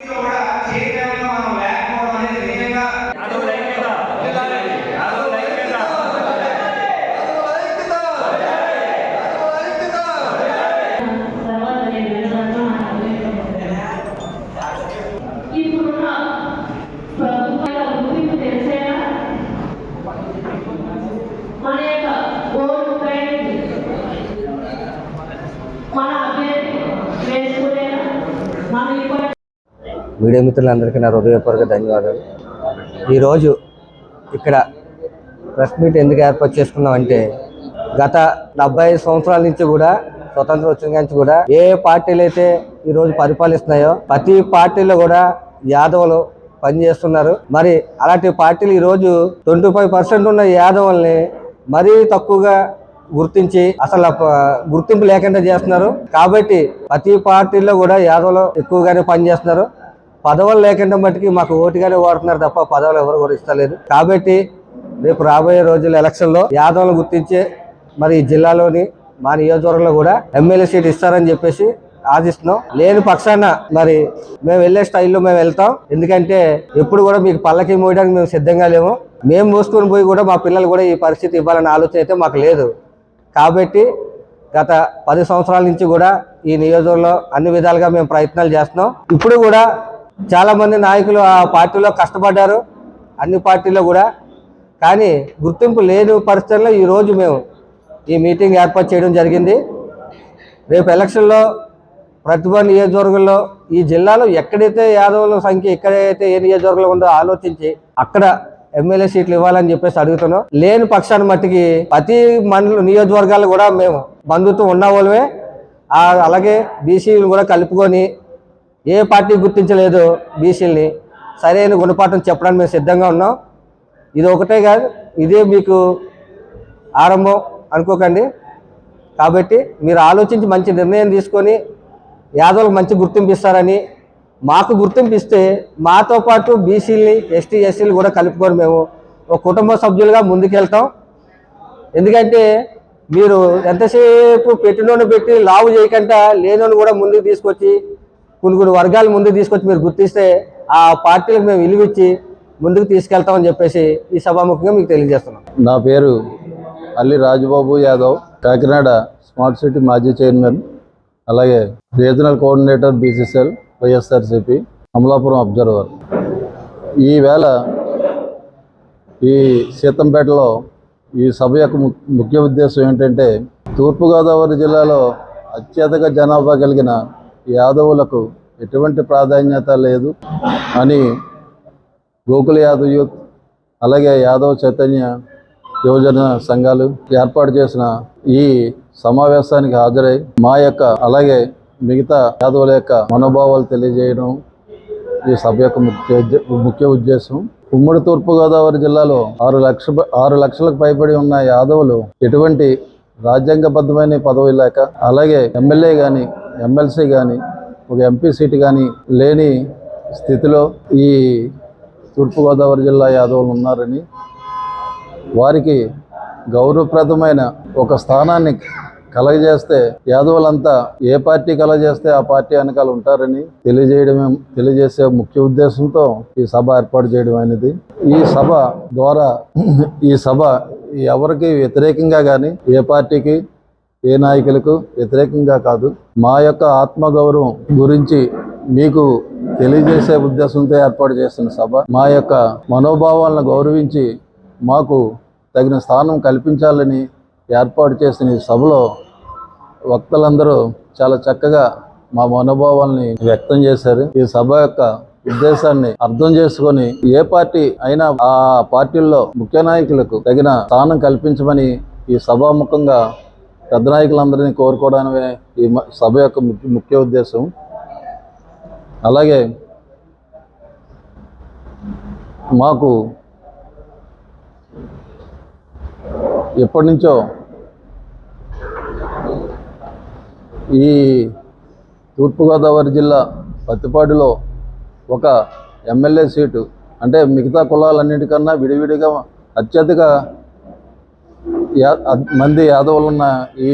కూడా చేయడంలో మీడియా మిత్రులందరికీ నా హృదయపూర్వక ధన్యవాదాలు. ఈరోజు ఇక్కడ ప్రెస్ మీట్ ఎందుకు ఏర్పాటు చేసుకున్నాం అంటే గత డెబ్బై ఐదు సంవత్సరాల నుంచి కూడా స్వతంత్రం వచ్చిన నుంచి కూడా ఏ పార్టీలు అయితే ఈరోజు పరిపాలిస్తున్నాయో ప్రతి పార్టీలో కూడా యాదవులు పనిచేస్తున్నారు. మరి అలాంటి పార్టీలు ఈరోజు ట్వంటీ ఫైవ్ పర్సెంట్ ఉన్న యాదవుల్ని మరీ తక్కువగా గుర్తించి అసలు గుర్తింపు లేకుండా చేస్తున్నారు. కాబట్టి ప్రతి పార్టీలో కూడా యాదవులు ఎక్కువగానే పనిచేస్తున్నారు. పదవులు లేకుండా మట్టుకి మాకు ఓటుగానే వాడుతున్నారు తప్ప పదవులు ఎవరు కూడా ఇస్తలేదు. కాబట్టి రేపు రాబోయే రోజుల ఎలక్షన్లో యాదవులను గుర్తించే మరి ఈ జిల్లాలోని మా నియోజకవర్గంలో కూడా ఎమ్మెల్యే సీట్ ఇస్తారని చెప్పేసి ఆశిస్తున్నాం. లేని పక్షాన మరి మేము వెళ్ళే స్టైల్లో మేము వెళ్తాం. ఎందుకంటే ఎప్పుడు కూడా మీకు పల్లకి మోయడానికి మేము సిద్ధంగా లేము. మేము మోసుకొని పోయి కూడా మా పిల్లలు కూడా ఈ పరిస్థితి ఇవ్వాలనే ఆలోచన అయితే మాకు లేదు. కాబట్టి గత పది సంవత్సరాల నుంచి కూడా ఈ నియోజకవర్గంలో అన్ని విధాలుగా మేము ప్రయత్నాలు చేస్తున్నాం. ఇప్పుడు కూడా చాలామంది నాయకులు ఆ పార్టీలో కష్టపడ్డారు అన్ని పార్టీలో కూడా. కానీ గుర్తింపు లేని పరిస్థితుల్లో ఈరోజు మేము ఈ మీటింగ్ ఏర్పాటు చేయడం జరిగింది. రేపు ఎలక్షన్లో ప్రతిభ నియోజకవర్గంలో ఈ జిల్లాలో ఎక్కడైతే యాదవుల సంఖ్య ఎక్కడైతే ఏ నియోజకవర్గంలో ఉందో ఆలోచించి అక్కడ ఎమ్మెల్యే సీట్లు ఇవ్వాలని చెప్పేసి అడుగుతున్నాం. లేని పక్షాన్ని మట్టికి ప్రతి మండల నియోజకవర్గాలు కూడా మేము బంధుత్వం ఉన్న వాళ్ళమే. అలాగే బీసీలు కూడా కలుపుకొని ఏ పార్టీ గుర్తించలేదు బీసీలని? సరైన గుణపాఠం చెప్పడానికి మేము సిద్ధంగా ఉన్నాం. ఇది ఒకటే కాదు ఇదే మీకు ఆరంభం అనుకోకండి. కాబట్టి మీరు ఆలోచించి మంచి నిర్ణయం తీసుకొని యాదవులకు మంచి గుర్తింపు ఇస్తారని మాకు గుర్తింపు ఇస్తే మాతో పాటు బీసీలని ఎస్టీ ఎస్సీలు కూడా కలుపుకొని మేము ఒక కుటుంబ సభ్యులుగా ముందుకెళ్తాం. ఎందుకంటే మీరు ఎంతసేపు పెట్టినోని పెట్టి లావు చేయకుండా లేనోని కూడా ముందుకు తీసుకొచ్చి కొన్ని కొన్ని వర్గాలు ముందుకు తీసుకొచ్చి మీరు గుర్తిస్తే ఆ పార్టీలకు మేము విలువిచ్చి ముందుకు తీసుకెళ్తామని చెప్పేసి ఈ సభాముఖంగా మీకు తెలియజేస్తున్నాం. నా పేరు అల్లి రాజబాబు యాదవ్ కాకినాడ స్మార్ట్ సిటీ మాజీ చైర్మన్ అలాగే regional coordinator BCCL YSRCP Amalapuram observer. ఈవేళ ఈ సీతంపేటలో ఈ సభ యొక్క ము- ముఖ్య ఉద్దేశం ఏంటంటే తూర్పుగోదావరి జిల్లాలో అత్యధిక జనాభా కలిగిన యాదవులకు ఎటువంటి ప్రాధాన్యత లేదు అని గోకుల యాదవ్ యూత్ అలాగే యాదవ్ చైతన్య యువజన సంఘాలు ఏర్పాటు చేసిన ఈ సమావేశానికి హాజరై మా యొక్క అలాగే మిగతా యాదవుల యొక్క మనోభావాలు తెలియజేయడం ఈ సభ యొక్క ముఖ్య ముఖ్య ఉద్దేశం. ఉమ్మడి తూర్పుగోదావరి జిల్లాలో ఆరు లక్ష ఆరు లక్షలకు పైబడి ఉన్న యాదవులు ఎటువంటి రాజ్యాంగబద్ధమైన పదవి లేక అలాగే ఎమ్మెల్యే కానీ ఎమ్మెల్సీ కానీ ఒక ఎంపీ సీటు కానీ లేని స్థితిలో ఈ తూర్పుగోదావరి జిల్లా యాదవులు ఉన్నారని వారికి గౌరవప్రదమైన ఒక స్థానాన్ని కలగజేస్తే యాదవులంతా ఏ పార్టీ కలగజేస్తే ఆ పార్టీ వెనకాల ఉంటారని తెలియజేయడమే తెలియజేసే ముఖ్య ఉద్దేశంతో ఈ సభ ఏర్పాటు చేయడం అనేది. ఈ సభ ద్వారా ఈ సభ ఎవరికి వ్యతిరేకంగా కానీ ఏ పార్టీకి ఏ నాయకులకు వ్యతిరేకంగా కాదు. మా యొక్క ఆత్మగౌరవం గురించి మీకు తెలియజేసే ఉద్దేశంతో ఏర్పాటు చేస్తున్న సభ. మా యొక్క మనోభావాలను గౌరవించి మాకు తగిన స్థానం కల్పించాలని ఏర్పాటు చేసిన ఈ సభలో వక్తలందరూ చాలా చక్కగా మా మనోభావాల్ని వ్యక్తం చేశారు. ఈ సభ యొక్క ఉద్దేశాన్ని అర్థం చేసుకొని ఏ పార్టీ అయినా ఆ పార్టీల్లో ముఖ్య నాయకులకు తగిన స్థానం కల్పించమని ఈ సభాముఖంగా పెద్ద నాయకులందరినీ కోరుకోవడమే ఈ సభ యొక్క ముఖ్య ముఖ్య ఉద్దేశం. అలాగే మాకు ఎప్పటి నుంచో ఈ తూర్పుగోదావరి జిల్లా పత్తిపాడులో ఒక ఎమ్మెల్యే సీటు అంటే మిగతా కులాలన్నిటికన్నా విడివిడిగా అత్యధిక మంది యాదవులున్న ఈ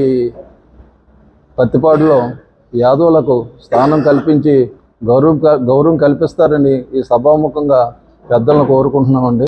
పత్తిపాడులో యాదవులకు స్థానం కల్పించి గౌరవం గౌరవం కల్పిస్తారని ఈ సభాముఖంగా పెద్దలను కోరుకుంటున్నామండి.